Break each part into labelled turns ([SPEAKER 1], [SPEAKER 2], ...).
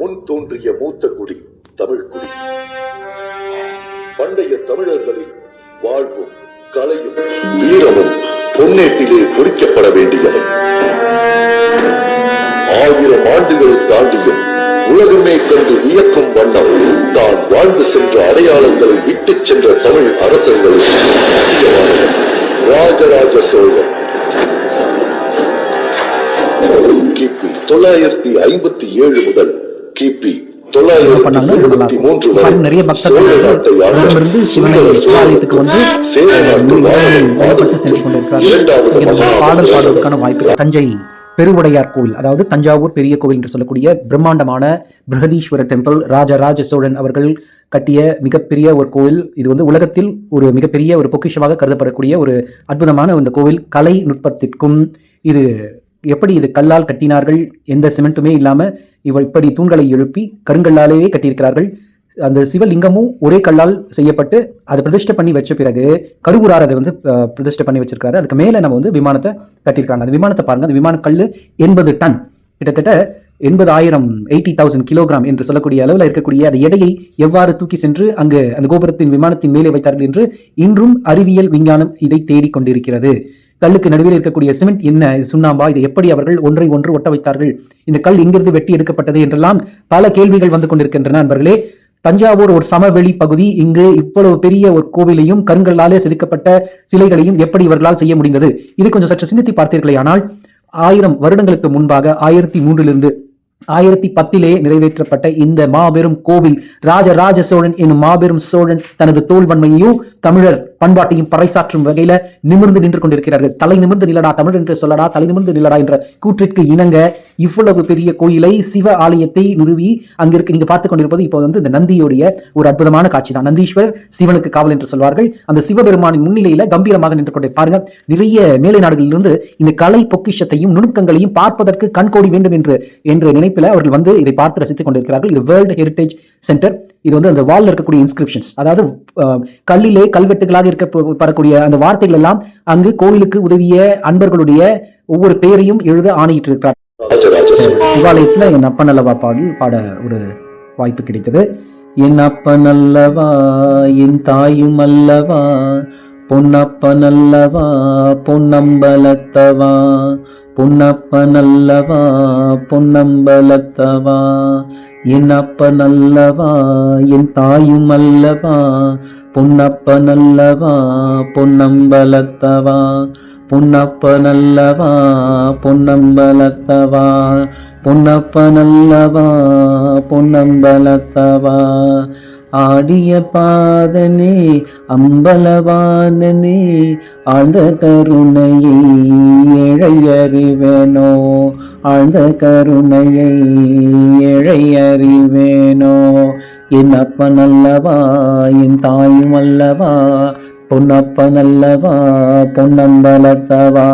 [SPEAKER 1] முன் தோன்றிய மூத்த குடி தமிழ் குடி. பண்டைய தமிழர்களின் வாழ்வும் கலையும் வீரமும் பொன்னேட்டிலே பொறிக்கப்பட வேண்டியவை. ஆயிரம் ஆண்டுகள் தாண்டியும் உலகமே கண்டு வியக்கும் வண்ணம் தான் வாழ்ந்து சென்ற அடையாளங்களை விட்டு சென்ற தமிழ் அரசர்களில் ராஜராஜ சோழன். கிபி தொள்ளாயிரத்தி ஐம்பத்தி ஏழு முதல் கிபி
[SPEAKER 2] நிறைய பக்தர்கள் சிவனை சிவாலயத்துக்கு வந்து வழிபட்டு சென்று கொண்டிருக்கிறார்கள். பாடல் பாடுவதற்கான வாய்ப்பு தஞ்சை பெருவுடையார் கோவில் அதாவது தஞ்சாவூர் பெரிய கோவில் என்று சொல்லக்கூடிய பிரம்மாண்டமான பிரகதீஸ்வரர் டெம்பிள் ராஜராஜ சோழன் அவர்கள் கட்டிய மிகப்பெரிய ஒரு கோவில். இது வந்து உலகத்தில் ஒரு மிகப்பெரிய ஒரு பொக்கிஷமாக கருதப்படக்கூடிய ஒரு அற்புதமான இந்த கோவில். கலை நுட்பத்திற்கும் இது எப்படி இது கல்லால் கட்டினார்கள் எந்த சிமெண்ட்டுமே இல்லாமல் இவ இப்படி தூண்களை எழுப்பி கருங்கல்லாலேயே கட்டியிருக்கிறார்கள். அந்த சிவலிங்கமும் ஒரே கல்லால் செய்யப்பட்டு அதை பிரதிஷ்டை பண்ணி வச்ச பிறகு கருவூரார் அதை வந்து பிரதிஷ்டை பண்ணி வச்சிருக்காரு அதுக்கு மேலே நம்ம வந்து விமானத்தை கட்டியிருக்காங்க. அந்த விமானத்தை பாருங்க அந்த விமான கல் எண்பது டன். கிட்டத்தட்ட எண்பது ஆயிரம் எயிட்டி தௌசண்ட் கிலோகிராம் என்று சொல்லக்கூடிய அளவில் இருக்கக்கூடிய அந்த எடையை எவ்வாறு தூக்கி சென்று அங்கு அந்த கோபுரத்தின் விமானத்தின் மேலே வைத்தார்கள் என்று இன்றும் அறிவியல் விஞ்ஞானம் இதை தேடிக் கொண்டிருக்கிறது கல்லுக்கு நடுவில் இருக்கக்கூடிய சிமெண்ட் என்ன? சுண்ணாம்பா? இதை எப்படி அவர்கள் ஒன்றை ஒன்று ஒட்ட வைத்தார்கள்? இந்த கல் எங்கிருந்து வெட்டி எடுக்கப்பட்டது என்றெல்லாம் பல கேள்விகள் வந்து கொண்டிருக்கின்றன நண்பர்களே. தஞ்சாவூர் ஒரு சமவெளி பகுதி. இங்கு இவ்வளவு பெரிய ஒரு கோவிலையும் கருங்கல்லாலே செதுக்கப்பட்ட சிலைகளையும் எப்படி இவர்களால் செய்ய முடிந்தது? இது கொஞ்சம் சற்று சிந்தித்து பார்த்தீர்களே ஆனால் ஆயிரம் வருடங்களுக்கு முன்பாக ஆயிரத்தி மூன்றிலிருந்து ஆயிரத்தி பத்திலே நிறைவேற்றப்பட்ட இந்த மாபெரும் கோவில் ராஜராஜ சோழன் என்னும் மாபெரும் சோழன் தனது தோல்வன்மையையும் தமிழர் பண்பாட்டையும் பறைசாற்றும் வகையில நிமிர்ந்து நின்று கொண்டிருக்கிறார்கள். தலை நிமிர்ந்து நிலடா தமிழ் என்று சொல்லடா தலை நிமிர்ந்து நிலடா என்ற கூற்றிற்கு இணங்க இவ்வளவு பெரிய கோயிலை சிவ ஆலயத்தை நிறுவி அங்கிருக்கு நீங்க பார்த்து கொண்டிருப்பது இப்போ வந்து இந்த நந்தியுடைய ஒரு அற்புதமான காட்சி தான். நந்தீஸ்வர் சிவனுக்கு காவல் என்று சொல்வார்கள். அந்த சிவபெருமானின் முன்னிலையில கம்பீரமாக நின்று கொண்டே பாருங்க. நிறைய மேலை நாடுகளிலிருந்து இந்த கலை பொக்கிஷத்தையும் நுணுக்கங்களையும் பார்ப்பதற்கு கண்கோடி வேண்டும் என்று என்ற நினைப்பில் அவர்கள் வந்து இதை பார்த்து ரசித்துக் கொண்டிருக்கிறார்கள். இது வேர்ல்டு ஹெரிட்டேஜ் சென்டர் இது வந்து அந்த வாலில் இருக்கக்கூடிய இன்ஸ்கிரிப்ஷன்ஸ் அதாவது கல்லிலே கல்வெட்டுகளாக இருக்க படக்கூடிய அந்த வார்த்தைகள் எல்லாம் அங்கு கோவிலுக்கு உதவிய அன்பர்களுடைய ஒவ்வொரு பெயரையும் எழுத ஆணையிட்டு இருக்கிறார் சிவாலயத்தில் என் அப்பன் அல்லவா பாடல் பாட ஒரு வாய்ப்பு கிடைத்தது. என் அப்பன் அல்லவா என் தாயும் அல்லவா பொன்னப்பன் அல்லவா பொன்னம்பலத்தவா பொன்னப்பன் நல்லவா பொன்னம்பலத்தவா? என் அப்ப நல்லவா என் தாயும் அல்லவா பொன்னப்ப நல்லவா பொன்னம்பலத்தவா? பொன்னப்ப நல்லவா பொன்னம்பலத்தவா? பொன்னப்ப நல்லவா பொன்னம்பலத்தவா? ஆடிய பாதனே அம்பலவானனே ஆழ்ந்த கருணையை இழையறிவேனோ ஆழ்ந்த கருணையை இழையறிவேனோ. என் அப்பனல்லவா என் தாயும் அல்லவா பொன்னப்பனல்லவா பொன்னம்பலத்தவா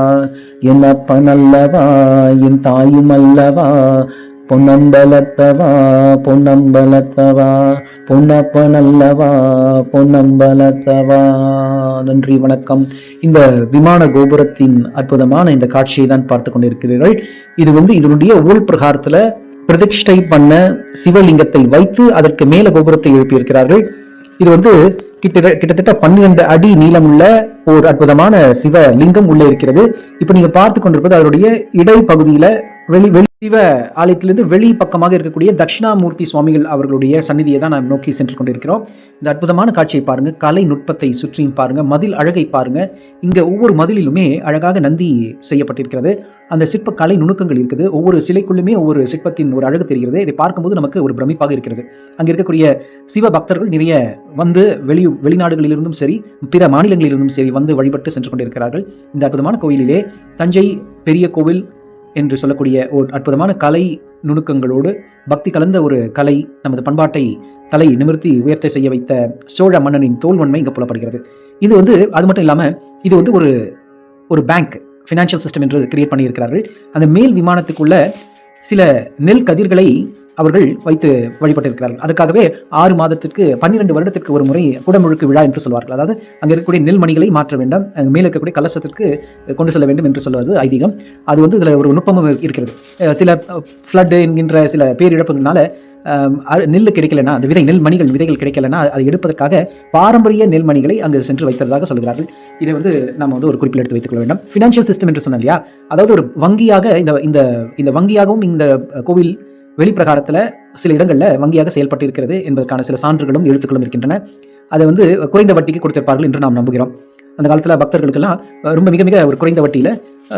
[SPEAKER 2] என் அப்பனல்லவா என் தாயும் அல்லவா பொன்னம்பலத்தவா பொன்னம்பலத்தவா பொன்னப்பனல்லவா பொன்னம்பலத்தவா. நன்றி வணக்கம். இந்த விமான கோபுரத்தின் அற்புதமான இந்த காட்சியை தான் பார்த்து கொண்டிருக்கிறீர்கள். இது வந்து இதனுடைய உள் பிரகாரத்துல பிரதிஷ்டை பண்ண சிவலிங்கத்தை வைத்து அதற்கு மேல கோபுரத்தை எழுப்பியிருக்கிறார்கள். இது வந்து கிட்ட கிட்டத்தட்ட பன்னிரண்டு அடி நீளமுள்ள ஒரு அற்புதமான சிவலிங்கம் உள்ளே இருக்கிறது. இப்போ நீங்க பார்த்து கொண்டிருப்பது அதனுடைய பகுதியில் வெளி வெளி சிவ ஆலயத்திலிருந்து வெளி பக்கமாக இருக்கக்கூடிய தட்சிணாமூர்த்தி சுவாமிகள் அவர்களுடைய சந்நிதியை தான் நாம் நோக்கி சென்று கொண்டிருக்கிறோம். இந்த அற்புதமான காட்சியை பாருங்க. கலை நுட்பத்தை சுற்றியும் பாருங்க. மதில் அழகை பாருங்க. இங்க ஒவ்வொரு மதிலிலுமே அழகாக நந்தி செய்யப்பட்டிருக்கிறது. அந்த சிற்ப கலை நுணுக்கங்கள் இருக்குது. ஒவ்வொரு சிலைக்குள்ளுமே ஒவ்வொரு சிற்பத்தின் ஒரு அழகு தெரிகிறது. இதை பார்க்கும்போது நமக்கு ஒரு பிரமிப்பாக இருக்கிறது. அங்கே இருக்கக்கூடிய சிவ பக்தர்கள் நிறைய வந்து வெளி வெளிநாடுகளிலிருந்தும் சரி பிற மாநிலங்களிலிருந்தும் சரி வந்து வழிபட்டு சென்று கொண்டிருக்கிறார்கள். இந்த அற்புதமான கோயிலிலே தஞ்சை பெரிய கோவில் என்று சொல்லக்கூடிய ஒரு அற்புதமான கலை நுணுக்கங்களோடு பக்தி கலந்த ஒரு கலை நமது பண்பாட்டை தலை நிமிர்த்தி உயர்த்த செய்ய வைத்த சோழ மன்னனின் தோல்வன்மை இங்கே புலப்படுகிறது. இது வந்து அது மட்டும் இல்லாமல் இது வந்து ஒரு ஒரு பேங்க் ஃபினான்ஷியல் சிஸ்டம் என்று கிரியேட் பண்ணியிருக்கிறார்கள். அந்த மேல் விமானத்துக்குள்ள சில நெல் கதிர்களை அவர்கள் வைத்து வழிபட்டிருக்கிறார்கள். அதுக்காகவே ஆறு மாதத்திற்கு பன்னிரண்டு வருடத்திற்கு ஒரு முறை குடமுழுக்கு விழா என்று சொல்வார்கள். அதாவது அங்கே இருக்கக்கூடிய நெல்மணிகளை மாற்ற வேண்டாம். அங்கே மேலே இருக்கக்கூடிய கலசத்திற்கு கொண்டு செல்ல வேண்டும் என்று சொல்வது ஐதீகம். அது வந்து இதில் ஒரு நுட்பமும் இருக்கிறது. சில ஃப்ளட்டு என்கின்ற சில பேரிழப்புகள்னால நெல் கிடைக்கலனா அந்த விதை நெல் மணிகள் விதைகள் கிடைக்கலனா அதை எடுப்பதற்காக பாரம்பரிய நெல் மணிகளை அங்கு சென்று வைத்ததாக சொல்கிறார்கள். இதை வந்து நம்ம வந்து ஒரு குறிப்பில் எடுத்து வைத்துக்கொள்ள வேண்டும். ஃபினான்ஷியல் சிஸ்டம் என்று சொன்னோம் இல்லையா? அதாவது ஒரு வங்கியாக இந்த இந்த இந்த வங்கியாகவும் இந்த கோவில் வெளிப்பிரகாரத்தில் சில இடங்களில் வங்கியாக செயல்பட்டு இருக்கிறது என்பதற்கான சில சான்றுகளும் எழுத்துக்களும் இருக்கின்றன. அதை வந்து குறைந்த வட்டிக்கு கொடுத்திருப்பார்கள் என்று நாம் நம்புகிறோம். அந்த காலத்தில் பக்தர்களுக்கெல்லாம் ரொம்ப மிக மிக ஒரு குறைந்த வட்டியில்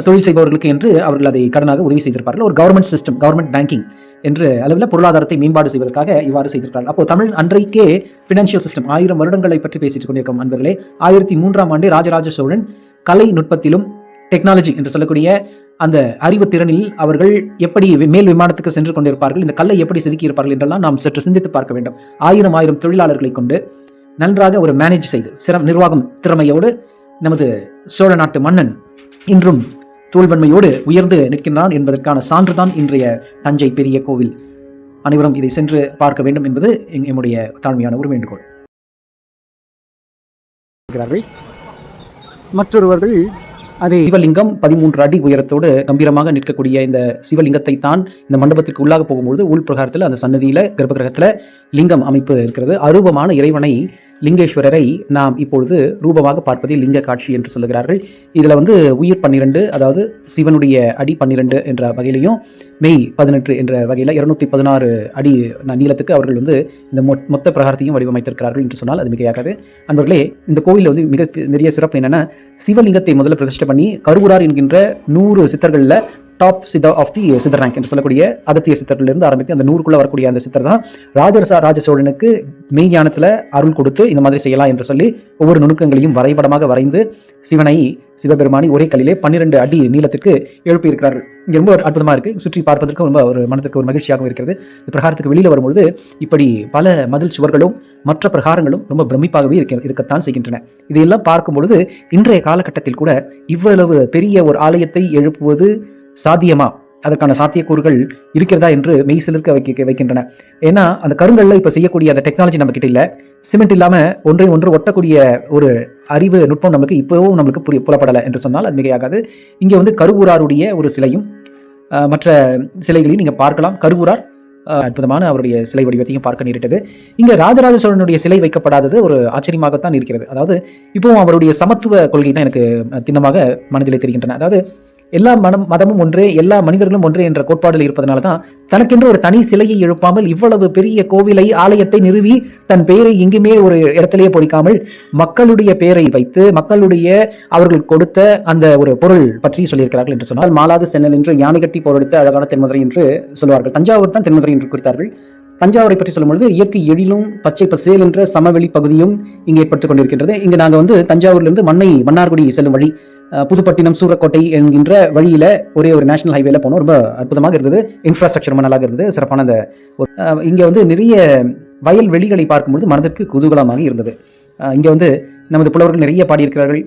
[SPEAKER 2] தொழில் செய்பவர்களுக்கு என்று அவர்கள் அதை கடனாக உதவி செய்திருப்பார்கள். ஒரு கவர்மெண்ட் சிஸ்டம் கவர்மெண்ட் பேங்கிங் என்று அளவில் பொருளாதாரத்தை மேம்பாடு செய்வதற்காக இவ்வாறு செய்திருக்கிறார் அப்போ தமிழ் அன்றைக்கே ஃபினான்ஷியல் சிஸ்டம் ஆயிரம் வருடங்களை பற்றி பேசிட்டு கொண்டிருக்கும் அன்பர்களே. ஆயிரத்தி மூன்றாம் ஆண்டு ராஜராஜ சோழன் கலை நுட்பத்திலும் டெக்னாலஜி என்று சொல்லக்கூடிய அந்த அறிவு திறனில் அவர்கள் எப்படி வி- மேல் விமானத்துக்கு சென்று கொண்டிருப்பார்கள் இந்த கல்லை எப்படி செதுக்கி இருப்பார்கள் என்றெல்லாம் நாம் சற்று சிந்தித்து பார்க்க வேண்டும். ஆயிரம் ஆயிரம் தொழிலாளர்களை கொண்டு நன்றாக ஒரு மேனேஜ் செய்து சிரம் நிர்வாகம் திறமையோடு நமது சோழ நாட்டு மன்னன் இன்றும் தோல்வன்மையோடு உயர்ந்து நிற்கின்றான் என்பதற்கான சான்றுதான் இன்றைய தஞ்சை பெரிய கோவில். அனைவரும் இதை சென்று பார்க்க வேண்டும் என்பது எங்- எம்முடைய தாழ்மையான ஒரு வேண்டுகோள். மற்றொருவர்கள் அதே சிவலிங்கம் பதிமூன்று அடி உயரத்தோடு கம்பீரமாக நிற்கக்கூடிய இந்த சிவலிங்கத்தை தான் இந்த மண்டபத்திற்கு உள்ளாக போகும்பொழுது உள் பிரகாரத்தில் அந்த சன்னதியில் கர்ப்பகிரகத்தில் லிங்கம் அமைப்பு இருக்கிறது. அரூபமான இறைவனை லிங்கேஸ்வரரை நாம் இப்பொழுது ரூபமாக பார்ப்பதே லிங்க காட்சி என்று சொல்லுகிறார்கள். இதில் வந்து உயிர் பன்னிரெண்டு அதாவது சிவனுடைய அடி பன்னிரெண்டு என்ற வகையிலையும் மெய் பதினெட்டு என்ற வகையில் இருநூத்தி பதினாறு அடி நீளத்துக்கு அவர்கள் வந்து இந்த மொ- மொத்த பிரகாரத்தையும் வடிவமைத்திருக்கிறார்கள் என்று சொன்னால் அது மிகையாகாது. அன்பர்களே இந்த கோவிலில் வந்து மிக பெரிய சிறப்பு என்னென்னா சிவலிங்கத்தை முதல்ல பிரதிஷ்டை பண்ணி கருவூரார் என்கின்ற நூறு சித்தர்களில் டாப் சிதா ஆஃப் தி சித்தர் ரேங்க் என்று சொல்லக்கூடிய அகத்திய சித்தர்களிலிருந்து ஆரம்பித்து அந்த நூறுக்குள்ளே வரக்கூடிய அந்த சித்தர் தான் ராஜரசா ராஜ சோழனுக்கு மெய்ஞானத்தில் அருள் கொடுத்து இந்த மாதிரி செய்யலாம் என்று சொல்லி ஒவ்வொரு நுணுக்கங்களையும் வரைபடமாக வரைந்து சிவனை சிவபெருமானி ஒரே கல்லிலே பன்னிரெண்டு அடி நீளத்திற்கு எழுப்பியிருக்கிறார்கள். இங்கே ரொம்ப அற்புதமாக இருக்குது சுற்றி பார்ப்பதற்கு ரொம்ப ஒரு மனதுக்கு ஒரு மகிழ்ச்சியாகவும் இருக்கிறது. இந்த பிரகாரத்துக்கு வெளியில் வரும்பொழுது இப்படி பல மதில் சுவர்களும் மற்ற பிரகாரங்களும் ரொம்ப பிரமிப்பாகவே இருக்க இருக்கத்தான் செய்கின்றன. இதையெல்லாம் பார்க்கும் பொழுது இன்றைய காலகட்டத்தில் கூட இவ்வளவு பெரிய ஒரு ஆலயத்தை எழுப்புவது சாத்தியமா? அதற்கான சாத்தியக்கூறுகள் இருக்கிறதா என்று மெய் சிலிர்க்க வைக்க வைக்கின்றன. ஏன்னா அந்த கருங்கல்ல இப்போ செய்யக்கூடிய அந்த டெக்னாலஜி நம்ம கிட்ட இல்லை. சிமெண்ட் இல்லாமல் ஒன்றை ஒன்று ஒட்டக்கூடிய ஒரு அறிவு நுட்பம் நமக்கு இப்போவும் நம்மளுக்கு புரிய புலப்படலை என்று சொன்னால் அது மிகையாகாது. இங்கே வந்து கருவூராருடைய ஒரு சிலையும் மற்ற சிலைகளையும் நீங்கள் பார்க்கலாம். கருவூரார் அற்புதமான அவருடைய சிலை வடிவத்தையும் பார்க்க நேரிட்டது. இங்கே ராஜராஜ சோழனுடைய சிலை வைக்கப்படாதது ஒரு ஆச்சரியமாகத்தான் இருக்கிறது. அதாவது இப்போவும் அவருடைய சமத்துவ கொள்கை தான் எனக்கு திண்ணமாக மனதிலே தெரிகின்றன. அதாவது எல்லா மனம் மதமும் ஒன்றே எல்லா மனிதர்களும் ஒன்றே என்ற கோட்பாடில் இருப்பதனால தான் தனக்கென்று ஒரு தனி சிலையை எழுப்பாமல் இவ்வளவு பெரிய கோவிலை ஆலயத்தை நிறுவி தன் பெயரை எங்குமே ஒரு இடத்திலேயே பொறிக்காமல் மக்களுடைய பெயரை வைத்து மக்களுடைய அவர்கள் கொடுத்த அந்த ஒரு பொருள் பற்றி சொல்லியிருக்கிறார்கள் என்று சொன்னால் மாலாது சென்னல் என்று யானை கட்டி போரடித்த அழகான தென்மதுரை என்று சொல்வார்கள். தஞ்சாவூர் தான் தென்மதுரை என்று குறித்தார்கள். தஞ்சாவூரை பற்றி சொல்லும்பொழுது இயற்கை எழிலும் பச்சை பசேல் என்ற சமவெளி பகுதியும் இங்கே ஏற்பட்டுக் கொண்டிருக்கின்றது. இங்கு நாங்கள் வந்து தஞ்சாவூர்லேருந்து மண்ணை மன்னார்குடி செல்லும் வழி புதுப்பட்டினம் சூரக்கோட்டை என்கின்ற வழியில் ஒரே ஒரு நேஷனல் ஹைவேல போனோம். ரொம்ப அற்புதமாக இருந்தது. இன்ஃப்ராஸ்ட்ரக்சர் ரொம்ப நல்லா இருந்தது. சிறப்பான அந்த ஒரு- வந்து நிறைய வயல் வெளிகளை பார்க்கும்பொழுது மனதிற்கு குதூகலமாக இருந்தது. இங்கே வந்து நமது புலவர்கள் நிறைய பாடியிருக்கிறார்கள்.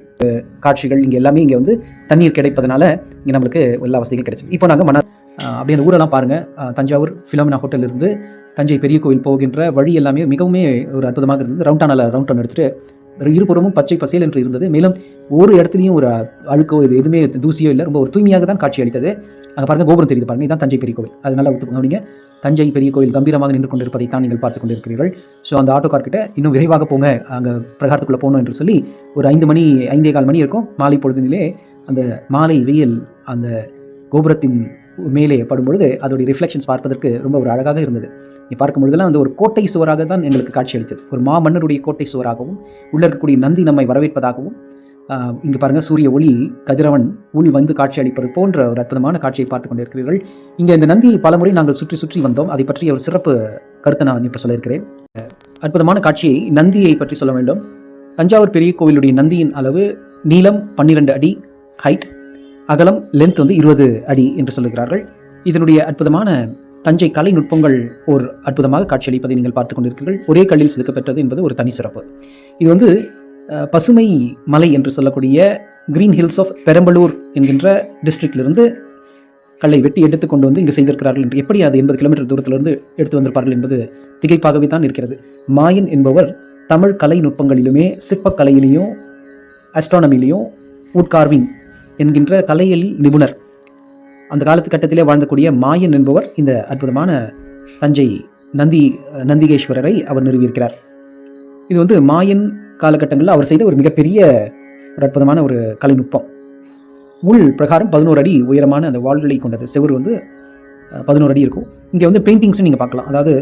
[SPEAKER 2] காட்சிகள் இங்கே எல்லாமே இங்கே வந்து தண்ணீர் கிடைப்பதனால இங்கே நம்மளுக்கு எல்லா வசதிகளும் கிடைச்சிது. இப்போ நாங்கள் மன அஹ், அப்படியே அந்த ஊரெல்லாம் பாருங்கள் தஞ்சாவூர் ஃபிலோமினா ஹோட்டல் இருந்து தஞ்சை பெரிய கோவில் போகின்ற வழி எல்லாமே மிகவுமே ஒரு அற்புதமாக இருந்தது. ரவுண்டானில் ரவுண்ட் டவுன் எடுத்துட்டு இருபுறமும் பச்சை பசேல் என்று இருந்தது. மேலும் ஒரு இடத்துலையும் ஒரு அழுக்கோ இது எதுவுமே தூசியோ இல்லை. ரொம்ப ஒரு தூய்மையாக தான் காட்சி அளித்தது. அங்கே பாருங்கள் கோபுரம் தெரியுது பாருங்கள் இதுதான் தஞ்சை பெரிய கோவில். அதனால ஒத்து கவனிங்க தஞ்சை பெரிய கோவில் கம்பீரமாக நின்று கொண்டிருப்பதை தான் நீங்கள் பார்த்து கொண்டிருக்கிறீர்கள். ஸோ அந்த ஆட்டோக்கார்கிட்ட இன்னும் விரைவாக போங்க. அங்கே பிரகாரத்துக்குள்ளே போகணும் என்று சொல்லி ஒரு ஐந்து மணி ஐந்தே கால் மணி இருக்கும். மாலை பொழுதினிலே அந்த மாலை வெயில் அந்த கோபுரத்தின் மேலே படும்பொழுது அதோடைய ரிஃப்ளெக்ஷன்ஸ் பார்ப்பதற்கு ரொம்ப ஒரு அழகாக இருந்தது. நீ பார்க்கும் பொழுதெல்லாம் வந்து ஒரு கோட்டை சுவராக தான் எங்களுக்கு காட்சி அளித்தது. ஒரு மாமன்னருடைய கோட்டை சுவராகவும் உள்ள இருக்கக்கூடிய நந்தி நம்மை வரவேற்பதாகவும் இங்கே இங்கு பாருங்க சூரிய ஒளி கதிரவன் ஒளி வந்து காட்சி அளிப்பது போன்ற ஒரு அற்புதமான காட்சியை பார்த்து கொண்டிருக்கிறீர்கள். இங்கே இந்த நந்தியை பலமுறை நாங்கள் சுற்றி சுற்றி வந்தோம். அதை பற்றிய ஒரு சிறப்பு கருத்தை நான் இப்போ சொல்லியிருக்கிறேன். அற்புதமான காட்சியை நந்தியை பற்றி சொல்ல வேண்டும். தஞ்சாவூர் பெரிய கோவிலுடைய நந்தியின் அளவு நீளம் பன்னிரண்டு அடி ஹைட் அகலம் லென்த் வந்து இருபது அடி என்று சொல்லுகிறார்கள். இதனுடைய அற்புதமான தஞ்சை கலை நுட்பங்கள் ஒரு அற்புதமாக காட்சியளிப்பதை நீங்கள் பார்த்து கொண்டிருக்கிறீர்கள். ஒரே கல்லில் செதுக்கப்பட்டது என்பது ஒரு தனி சிறப்பு. இது வந்து பசுமை மலை என்று சொல்லக்கூடிய கிரீன் ஹில்ஸ் ஆஃப் பெரம்பலூர் என்கின்ற டிஸ்ட்ரிக்டிலிருந்து கல்லை வெட்டி எடுத்து கொண்டு வந்து இங்கு செய்திருக்கிறார்கள் என்று. எப்படி அது எண்பது கிலோமீட்டர் தூரத்திலிருந்து எடுத்து வந்திருப்பார்கள் என்பது திகைப்பாகவே தான் இருக்கிறது. மாயன் என்பவர் தமிழ் கலை நுட்பங்களிலுமே சிற்பக்கலையிலையும் அஸ்ட்ரானமிலையும் உட்கார்விங் என்கின்ற கலையில் நிபுணர். அந்த காலத்து கட்டத்திலே வாழ்ந்தக்கூடிய மாயன் என்பவர் இந்த அற்புதமான தஞ்சை நந்தி நந்திகேஸ்வரரை அவர் நிறுவியிருக்கிறார். இது வந்து மாயன் காலகட்டங்களில் அவர் செய்த ஒரு மிகப்பெரிய ஒரு அற்புதமான ஒரு கலைநுட்பம். உள் பிரகாரம் பதினோரு அடி உயரமான அந்த வால்களை கொண்டது. செவர் வந்து பதினோரு அடி இருக்கும். இங்கே வந்து பெயிண்டிங்ஸும் நீங்கள் பார்க்கலாம். அதாவது